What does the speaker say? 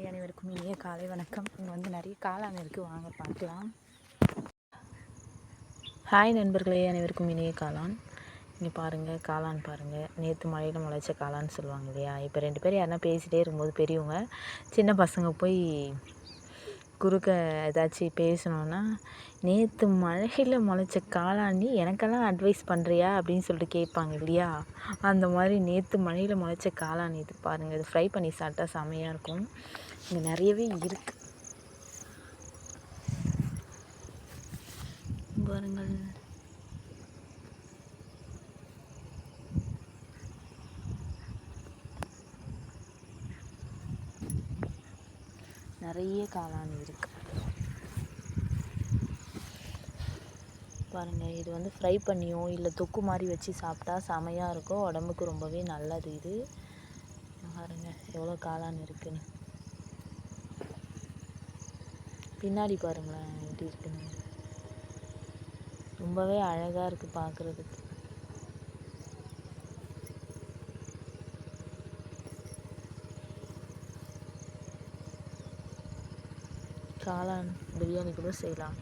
அனைவருக்கும் இனிய காலை வணக்கம். இங்கே வந்து நிறைய காளான் இருக்குது வாங்க பார்க்கலாம். ஹாய் நண்பர்களே அனைவருக்கும் இனிய காளான். இங்கே பாருங்கள் காளான் பாருங்கள் நேற்று மழையில் முளைச்ச காளான்னு சொல்லுவாங்க இல்லையா? இப்போ ரெண்டு பேரும் யாருன்னா பேசிகிட்டே இருக்கும்போது பெரியவங்க சின்ன பசங்க போய் குறுக்க ஏதாச்சும் பேசணுன்னா நேற்று மழையில் முளைச்ச காளானி எனக்கெல்லாம் அட்வைஸ் பண்ணுறியா அப்படின்னு சொல்லிட்டு கேட்பாங்க இல்லையா? அந்த மாதிரி நேற்று மழையில் முளைச்ச காளான் இது பாருங்கள் இது ஃப்ரை பண்ணி சாப்பிட்டா செமையாக இருக்கும். இங்கே நிறையவே இருக்குது பாருங்கள். நிறைய காளான் இருக்கு. பாருங்கள் இது வந்து ஃப்ரை பண்ணியோ இல்லை தொக்கு மாதிரி வச்சு சாப்பிட்டா செமையாக இருக்கும் உடம்புக்கு ரொம்பவே நல்லது இது. பாருங்க எவ்வளோ காளான் இருக்குன்னு. பின்னாடி பாருங்களேன் எப்படி இருக்குன்னு. ரொம்பவே அழகாக இருக்குது பார்க்குறதுக்கு காளான் பிரியாணி கூட செய்யலாம்.